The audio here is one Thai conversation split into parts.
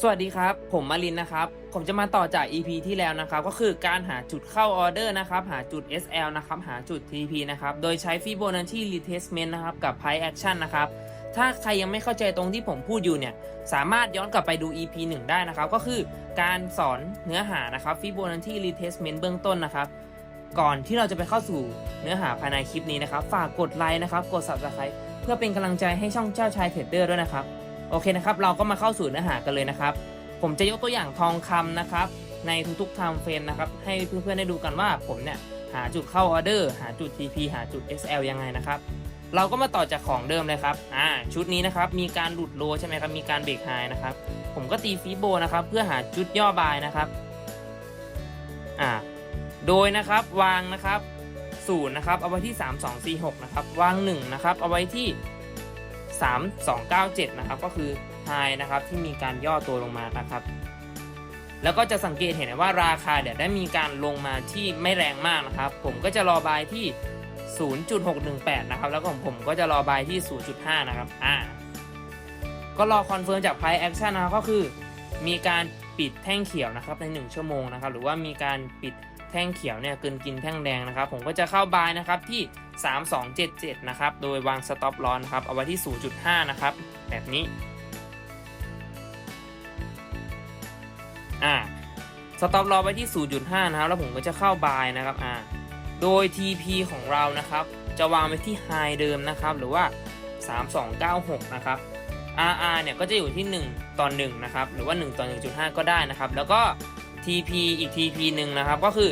สวัสดีครับ ผมมารินนะครับ ผมจะมาต่อจาก EP ที่แล้วนะครับ ก็คือการหาจุดเข้าออเดอร์นะครับ หาจุด SL นะครับ หาจุด TP นะครับ โดยใช้ Fibonacci Retracement นะครับ กับ Price Action นะครับ ถ้าใครยังไม่เข้าใจตรงที่ผมพูดอยู่เนี่ย สามารถย้อนกลับไปดู EP 1 ได้นะครับ ก็คือการสอนเนื้อหานะครับ Fibonacci Retracement เบื้องต้นนะครับ ก่อนที่เราจะไปเข้าสู่เนื้อหาภายในคลิปนี้นะครับ ฝากกดไลค์นะครับ กด Subscribe เพื่อเป็นกำลังใจให้ช่องเจ้าชายเทรดเดอร์ด้วยนะครับ โอเคนะครับ เราก็มาเข้าสู่เนื้อหากันเลยนะครับ ผมจะยกตัวอย่างทองคำนะครับ ในทุกๆ time frame นะครับ ให้เพื่อนๆได้ดูกันว่าผมเนี่ยหาจุดเข้าออเดอร์หาจุด TP หาจุด SL ยังไงนะครับ เราก็มาต่อจากของเดิมเลยครับอ่าชุดนี้นะครับมีการหลุดโลใช่ไหมครับมีการเบรกไฮนะครับ ผมก็ตีฟีโบนะครับเพื่อหาจุดย่อบายนะครับอ่าโดยนะครับวางนะครับศูนย์นะครับเอาไว้ที่ 3246นะครับวาง1นะครับเอาไว้ที่ 3297 นะครับ ก็คือไฮนะครับที่มีการย่อตัวลงมานะครับ แล้วก็จะสังเกตเห็นว่าราคาเดี๋ยวได้มีการลงมาที่ไม่แรงมากนะครับ ผมก็จะรอบายที่ 0.618 นะครับ แล้วก็ผมผมก็จะรอบายที่ 0.5 นะครับ อ่า ก็รอคอนเฟิร์มจาก Price Action นะครับก็คือ มีการปิดแท่งเขียวนะครับใน 1 ชั่วโมงนะครับ หรือว่ามีการปิด แท่งเขียวเนี่ยเกินกินแท่งแดงนะครับ ผมก็จะเข้าบายนะครับที่ 3277 นะครับ โดยวาง stop loss นะครับ เอาไว้ที่ 0.5 นะครับ แบบนี้ อ่า stop loss ไว้ที่ 0.5 นะครับ แล้วผมก็จะเข้าบายนะครับ อ่า โดย TP ของเรานะครับ จะวางไว้ที่ high เดิมนะครับ หรือว่า 3296 นะครับ RR เนี่ยก็จะอยู่ที่ 1 ต่อ 1 นะครับ หรือว่า 1 ต่อ 1.5 ก็ได้นะครับ แล้วก็ TP อีก TP หนึ่งนะครับ ก็คือ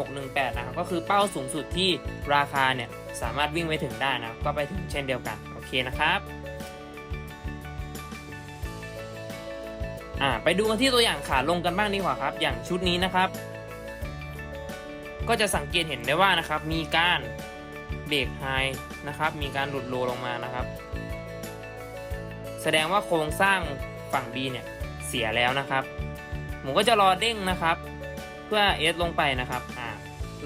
1.618 นะครับ ก็คือเป้าสูงสุดที่ราคาเนี่ยสามารถวิ่งไปถึงได้นะก็ไปถึงเช่นเดียวกัน โอเคนะครับอ่าไปดูกันที่ตัวอย่างขาลงกันบ้างดีกว่าครับ อย่างชุดนี้นะครับ ก็จะสังเกตเห็นได้ว่านะครับ มีการเบรกไฮนะครับ มีการหลุดโลลงมานะครับ แสดงว่าโครงสร้างฝั่ง B เนี่ยเสียแล้วนะครับ ผมก็จะรอเด้งนะครับ เพื่อเอสลงไปนะครับอ่า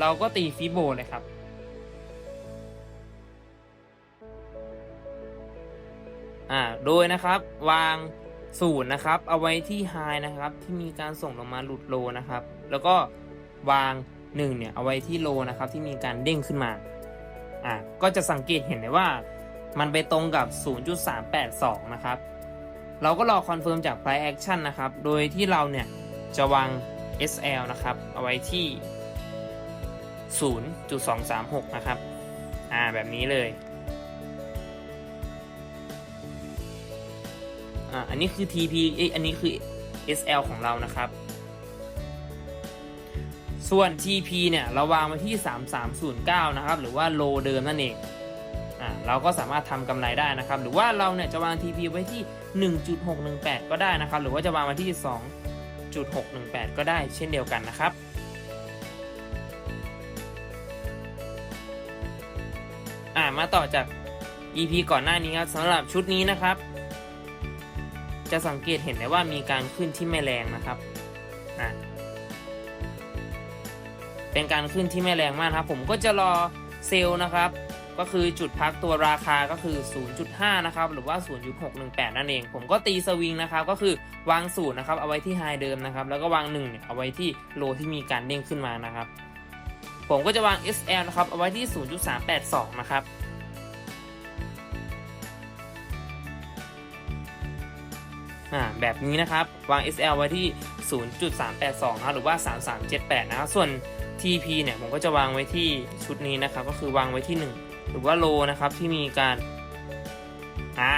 เราก็ตีฟิโบเลยครับอ่าโดยนะครับวางศูนย์นะครับ เอาไว้ที่ไฮนะครับ ที่มีการส่งลงมาหลุดโลนะครับ แล้วก็วาง1เนี่ยเอาไว้ที่โลนะครับ ที่มีการเด้งขึ้นมาอ่าก็จะสังเกตเห็นได้ว่า มันไปตรงกับ 0.382 นะครับ เราก็รอคอนเฟิร์มจาก price action นะครับ โดยที่เราเนี่ย จะวาง SL นะครับ เอาไว้ที่ 0.236 นะครับ อ่า แบบนี้เลย อ่า อันนี้คือ TP เอ้ยอันนี้คือ SL ของเรานะครับ ส่วน TP เนี่ย เราวางไว้ที่ 3309 นะครับ หรือว่าโลเดิมนั่นเอง อ่า เราก็สามารถทำกำไรได้นะครับ หรือว่าเราเนี่ยจะวาง TP ไว้ที่ 1.618 ก็ได้นะครับ หรือว่าจะวางไว้ที่ 2.618 ก็ได้เช่นเดียวกันนะครับอ่ามาต่อจาก EP ก่อนหน้านี้ครับสำหรับชุดนี้นะครับ จะสังเกตเห็นได้ว่ามีการขึ้นที่ไม่แรงนะครับอ่าเป็นการขึ้นที่ไม่แรงมากครับ ผมก็จะรอเซลล์นะครับ ก็คือจุดพักตัวราคาก็คือ 0.5 นะครับ หรือว่า 0.618 นั่นเอง ผมก็ตีสวิงนะครับ ก็คือวางศูนย์นะครับ เอาไว้ที่ไฮเดิมนะครับ แล้วก็วาง1เนี่ยเอาไว้ที่โลที่มีการเด้งขึ้นมานะครับ ผมก็จะวาง SL นะครับ เอาไว้ที่ 0.382 นะครับอ่าแบบนี้นะครับ วาง SL ไว้ที่ 0.382 นะหรือว่า 3378 นะครับ ส่วน TP เนี่ย ผมก็จะวางไว้ที่ชุดนี้นะครับ ก็คือวางไว้ที่ 1 หรือว่าโลนะครับที่มีการอ่า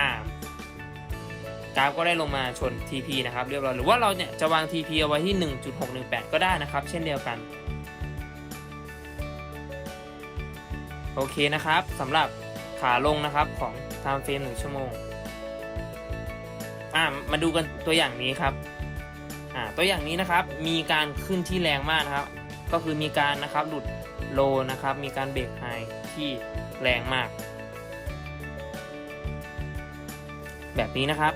กราฟก็ได้ลงมาชน TP นะครับเรียบร้อยหรือว่าเราเนี่ยจะวาง TP เอาไว้ที่ 1.618 ก็ได้นะครับ เช่นเดียวกัน โอเคนะครับสำหรับขาลงนะครับของ time frame 1 ชั่วโมงอ่ามาดูกันตัวอย่างนี้ครับอ่าตัวอย่างนี้นะครับมีการขึ้นที่แรงมากนะครับ ก็คือมีการนะครับหลุด โลนะครับ มีการเบรกไฮที่แรงมาก แบบนี้นะครับ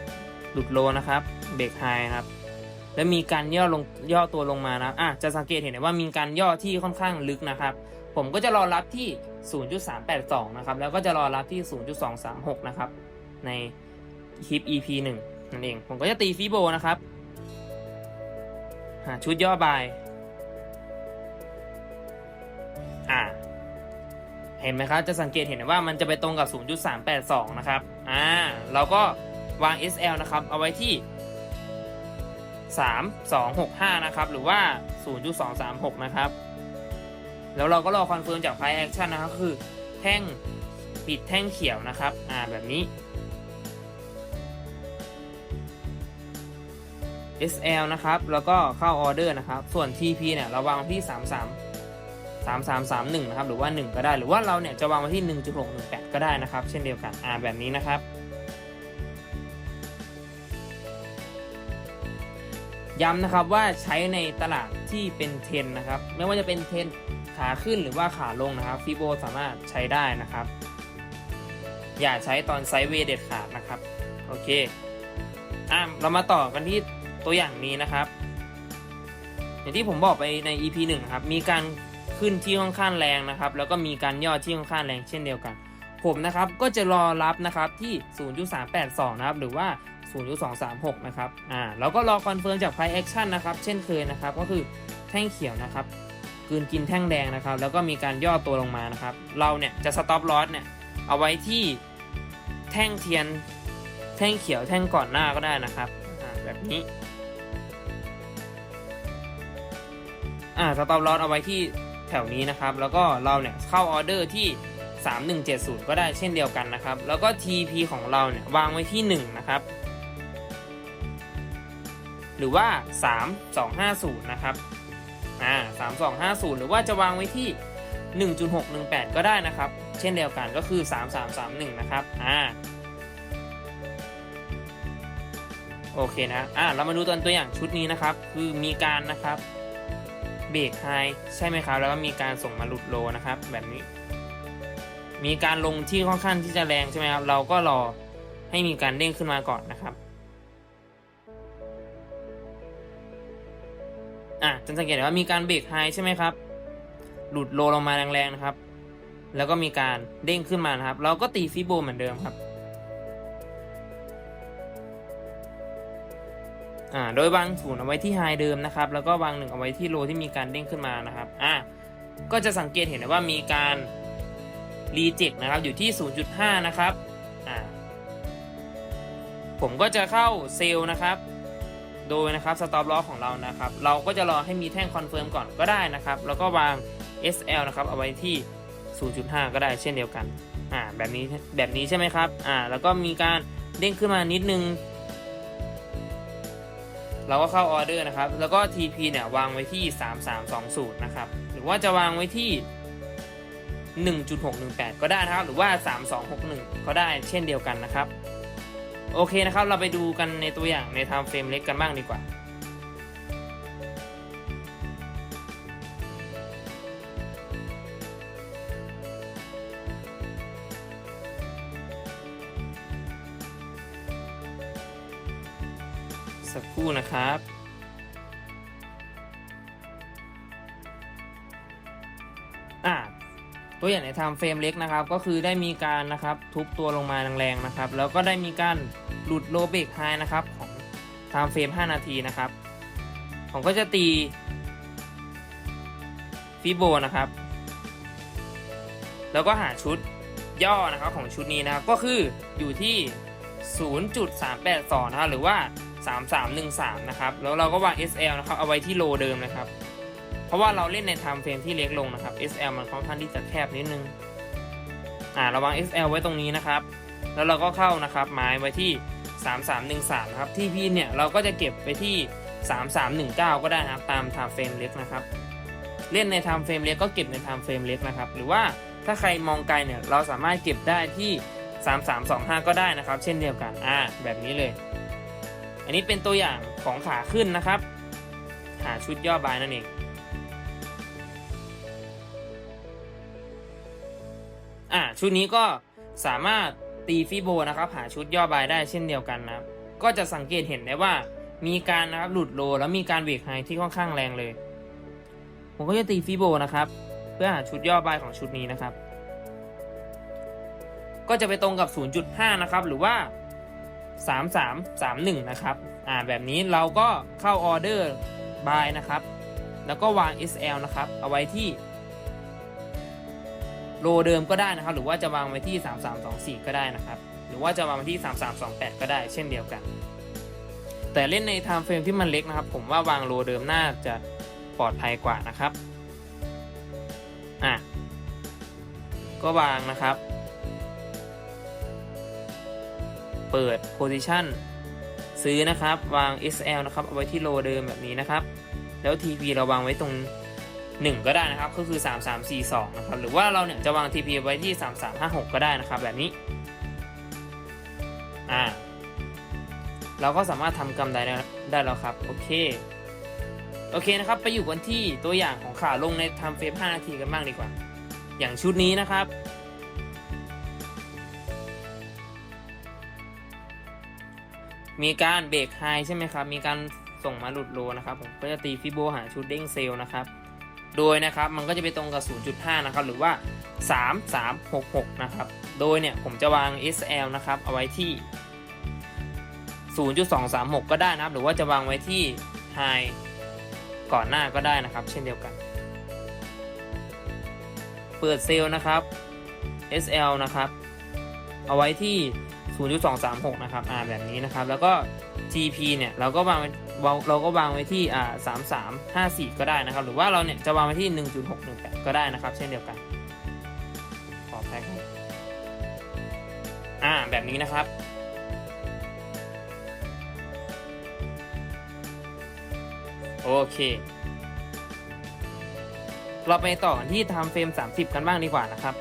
หลุดโลนะครับ เบรกไฮครับ แล้วมีการย่อลงย่อตัวลงมานะอะจะสังเกตเห็นได้ว่ามีการย่อที่ค่อนข้างลึกนะครับ ผมก็จะรอรับที่ 0.382 นะครับ แล้วก็จะรอรับที่ 0.236 นะครับ ในคลิป EP 1นั่นเอง ผมก็จะตีฟีโบนะครับ หาชุดย่อบาย อ่าเห็นไหมครับ จะสังเกตเห็นว่ามันจะไปตรงกับ 0.382 นะครับ อ่า เราก็วาง SL นะครับ เอาไว้ที่ 3265 นะครับ หรือว่า 0.236 นะครับ แล้วเราก็รอคอนเฟิร์มจาก Price Action นะครับ คือแท่งปิดแท่งเขียวนะครับ อ่า แบบนี้ SL นะครับ แล้วก็เข้าออเดอร์นะครับ ส่วน TP เนี่ย เราวางที่ 33 3331นะครับหรือว่า 1 ก็ได้ หรือว่าเราเนี่ยจะวางไว้ที่ 1.618 ก็ได้นะครับ เช่นเดียวกันอ่าแบบนี้นะครับ ย้ำนะครับว่าใช้ในตลาดที่เป็นเทรนนะครับ ไม่ว่าจะเป็นเทรนขาขึ้นหรือว่าขาลงนะครับฟิโบสามารถใช้ได้นะครับ อย่าใช้ตอนไซด์เวย์เด็ดขาดนะครับ โอเคอะเรามาต่อกันที่ตัวอย่างนี้นะครับ อย่างที่ผมบอกไปใน EP 1 นะครับ มีการ ขึ้นที่ค่อนข้างแรงนะครับ แล้วก็มีการย่อที่ค่อนข้างแรงเช่นเดียวกัน ผมนะครับก็จะรอรับนะครับที่ 0.382 นะครับหรือว่า 0.236 นะครับอ่าแล้วก็รอคอนเฟิร์มจาก Price Action นะครับเช่นเคยนะครับก็คือแท่งเขียวนะครับกืนกินแท่งแดงนะครับ แล้วก็มีการย่อตัวลงมานะครับ เราเนี่ยจะ stop loss เนี่ยเอาไว้ที่แท่งเทียนแท่งเขียวแท่งก่อนหน้าก็ได้นะครับอ่าแบบนี้อ่า stop loss เอาไว้ที่ แถวนี้นะครับ แล้วก็เราเนี่ยเข้าออเดอร์ที่ 3170 ก็ได้เช่นเดียวกันนะครับ แล้วก็ TP ของเราเนี่ยวางไว้ที่ 1 นะครับ หรือว่า 3250 นะครับ อ่า 3250 หรือว่าจะวางไว้ที่ 1.618 ก็ได้นะครับ เช่นเดียวกันก็คือ 3331 นะครับ อ่าโอเคนะ อ่า เรามาดูตัวตัวอย่างชุดนี้นะครับ คือมีการนะครับ เบรกไฮใช่ไหมครับ แล้วก็มีการส่งมาหลุดโลนะครับ แบบนี้ มีการลงที่ค่อนข้างที่จะแรงใช่ไหมครับ เราก็รอให้มีการเด้งขึ้นมาก่อนนะครับอะจะสังเกตว่ามีการเบรกไฮใช่ไหมครับ หลุดโลลงมาแรงๆนะครับ แล้วก็มีการเด้งขึ้นมานะครับ เราก็ตีฟิโบเหมือนเดิมครับ อ่าโดยวางศูนย์เอาไว้ที่ไฮเดิมนะครับแล้วก็วางหนึ่งเอาไว้ที่โลที่มีการเด้งขึ้นมานะครับอ่าก็จะสังเกตเห็นได้ว่ามีการรีเจ็คนะครับอยู่ที่ 0.5 นะครับอ่าผมก็จะเข้าเซลล์นะครับ โดยนะครับสต็อปลอของเรานะครับ เราก็จะรอให้มีแท่งคอนเฟิร์มก่อนก็ได้นะครับ แล้วก็วาง SL นะครับเอาไว้ที่ 0.5 ก็ได้เช่นเดียวกันอ่าแบบนี้แบบนี้ใช่ไหมครับอ่าแล้วก็มีการเด้งขึ้นมานิดนึง เราก็เข้าออเดอร์นะครับ แล้วก็ TP เนี่ยวางไว้ที่ 3320 นะครับ หรือว่าจะวางไว้ที่ 1.618 ก็ได้นะครับ หรือว่า 3261 ก็ได้เช่นเดียวกันนะครับ โอเคนะครับ เราไปดูกันในตัวอย่างใน time frame เล็กกันบ้างดีกว่า สักครู่นะครับอ่าตัวอย่างใน time frame เล็กนะครับ ก็คือได้มีการนะครับทุบตัวลงมาแรงๆนะครับ แล้วก็ได้มีการหลุดโลเบกไฮนะครับของ time frame 5นาทีนะครับผมก็จะตีฟิโบนะครับ แล้วก็หาชุดย่อนะครับของชุดนี้นะครับ ก็คืออยู่ที่ 0.382 นะครับหรือว่า 3313 นะครับ แล้วเราก็วาง SL นะครับ เอาไว้ที่โลเดิมนะครับ เพราะว่าเราเล่นใน time frame ที่เล็กลงนะครับ SL มันค่อนข้างที่จะแคบนิดนึง อ่าเระวัง SL ไว้ตรงนี้นะครับ แล้วเราก็เข้านะครับไม้ไว้ที่ 3313 นะครับ TP เนี่ยเราก็จะเก็บไปที่ 3319 ก็ได้นะครับ ตาม time frame เล็กนะครับ เล่นใน time frame เล็กก็เก็บใน time frame เล็กนะครับ หรือว่าถ้าใครมองไกลเนี่ย เราสามารถเก็บได้ที่ 3325 ก็ได้นะครับ เช่นเดียวกัน อ่า แบบนี้เลย อันนี้เป็นตัวอย่างของขาขึ้นนะครับหาชุดย่อบายนั่นเองอ่าชุดนี้ก็สามารถตีฟิโบนะครับหาชุดย่อบายได้เช่นเดียวกันนะครับ ก็จะสังเกตเห็นได้ว่ามีการนะครับหลุดโลแล้วมีการเบรกไฮที่ค่อนข้างแรงเลย ผมก็จะตีฟิโบนะครับ เพื่อหาชุดย่อบายของชุดนี้นะครับ ก็จะไปตรงกับ 0.5 นะครับ หรือว่า 3331 นะครับ อ่า แบบนี้เราก็เข้าออเดอร์ buy นะครับ แล้วก็วาง SL นะครับ เอาไว้ที่โลเดิมก็ได้นะครับ หรือว่าจะวางไว้ที่ 3324 ก็ได้นะครับ หรือว่าจะวางไว้ที่ 3328 ก็ได้เช่นเดียวกัน แต่เล่นใน time frame ที่มันเล็กนะครับ ผมว่าวางโลเดิมน่าจะปลอดภัยกว่านะครับ อะ ก็วางนะครับ เปิด position ซื้อนะครับ วาง SL นะครับ เอาไว้ที่โลเดิมแบบนี้นะครับ แล้ว TP เราวางไว้ตรง 1 ก็ได้นะครับ ก็คือ 3342 นะครับ หรือว่าเราเนี่ยจะวาง TP ไว้ที่ 3356 ก็ได้นะครับ แบบนี้ อ่า เราก็สามารถทำกำไรได้แล้วครับ โอเค โอเคนะครับ ไปอยู่กันที่ตัวอย่างของขาลงในทำเฟรม5นาทีกันบ้างดีกว่า อย่างชุดนี้นะครับ มีการเบรกไฮใช่ไหมครับ มีการส่งมาหลุดโลนะครับผมก็จะตีฟิโบหาชุดเด้งเซลล์นะครับ โดยนะครับมันก็จะไปตรงกับ 0.5 นะครับ หรือว่า 3366 นะครับ โดยเนี่ยผมจะวาง SL นะครับ เอาไว้ที่ 0.236 ก็ได้นะครับ หรือว่าจะวางไว้ที่ High ก่อนหน้าก็ได้นะครับ เช่นเดียวกัน เปิดเซลล์นะครับ SL นะครับ เอาไว้ที่ 0.236 นะครับ อ่า แบบนี้นะครับ แล้วก็ TP เนี่ย เราก็วางไว้เราก็วางไว้ที่ อ่า 3354 ก็ได้นะครับ หรือว่าเราเนี่ยจะวางไว้ที่ 1.618 ก็ได้นะครับ เช่นเดียวกัน ขอแพ็คอ่า แบบนี้นะครับโอเค เราไปต่อที่ time frame 30 กันบ้างดีกว่านะครับ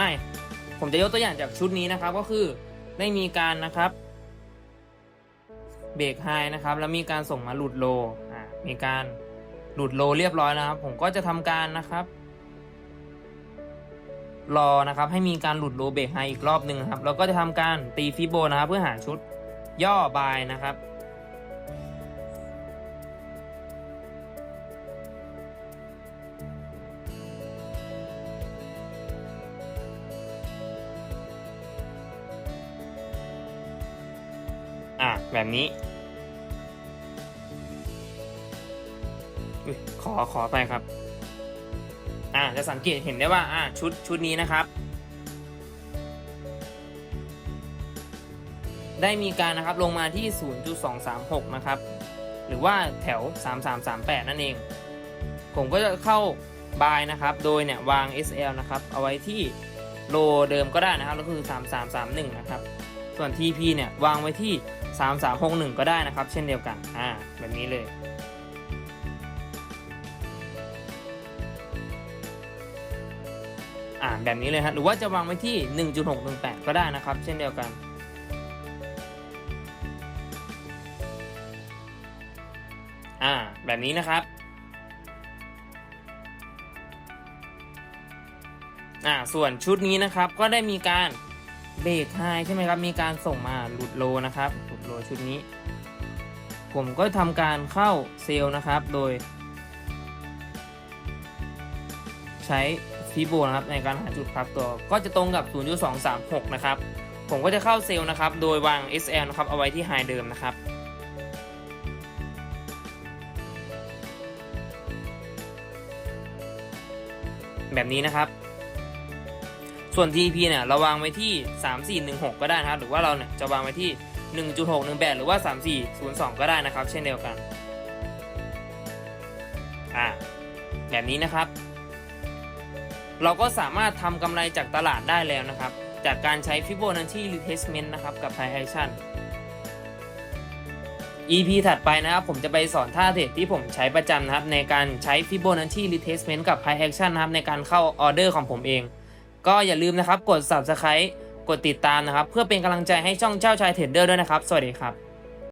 อ่าผมจะยกตัวอย่างจากชุดนี้นะครับก็คือได้มีการนะครับเบรกไฮนะครับ แล้วมีการส่งมาหลุดโลอ่ามีการหลุดโลเรียบร้อยนะครับ ผมก็จะทำการนะครับ รอนะครับ ให้มีการหลุดโลเบรกไฮอีกรอบหนึ่งครับ แล้วก็จะทำการตีฟิโบนะครับ เพื่อหาชุดย่อบายนะครับ แบบนี้ขอขอไปครับ อ่าจะสังเกตเห็นได้ว่า อ่าชุดชุดนี้นะครับ ได้มีการนะครับลงมาที่ 0.236 นะครับ หรือว่าแถว 3338 นั่นเอง ผมก็จะเข้าบายนะครับ โดยเนี่ยวาง SL นะครับ เอาไว้ที่โลเดิมก็ได้นะครับ ก็คือ 3331 นะครับ ส่วน TP เนี่ย วางไว้ที่ 3361 ก็ได้นะครับ เช่นเดียวกัน อ่า แบบนี้เลยอ่าแบบนี้เลยฮะหรือว่าจะวางไว้ที่ 1.618 ก็ได้นะครับ เช่นเดียวกัน อ่า แบบนี้นะครับ อ่า ส่วนชุดนี้นะครับก็ได้มีการ เบรกไฮใช่ไหมครับ มีการส่งมาหลุดโลนะครับ หลุดโลชุดนี้ ผมก็ทำการเข้าเซลล์นะครับ โดย ใช้ฟีโบนะครับในการหาจุดพักตัว ก็จะตรงกับ 0.236 นะครับ ผมก็จะเข้าเซลล์นะครับ โดยวาง SL นะครับ เอาไว้ที่ไฮเดิมนะครับแบบนี้นะครับ ส่วน TP เนี่ยเราวางไว้ที่ 3416 ก็ได้นะครับ หรือว่าเราเนี่ยจะวางไว้ที่ 1.618 หรือว่า 3402 ก็ได้นะครับ เช่นเดียวกัน อ่า แบบนี้นะครับ เราก็สามารถทำกำไรจากตลาดได้แล้วนะครับ จากการใช้ Fibonacci retracement นะครับ กับ High Action EP ถัดไปนะครับ ผมจะไปสอนท่าเทรดที่ผมใช้ประจำนะครับ ในการใช้ Fibonacci retracement กับ High Action นะครับ ในการเข้าออเดอร์ของผมเอง ก็อย่าลืมนะครับกด Subscribe กดติดตามนะครับ เพื่อเป็นกำลังใจให้ช่องเจ้าชายเทรดเดอร์ด้วยนะครับ สวัสดีครับ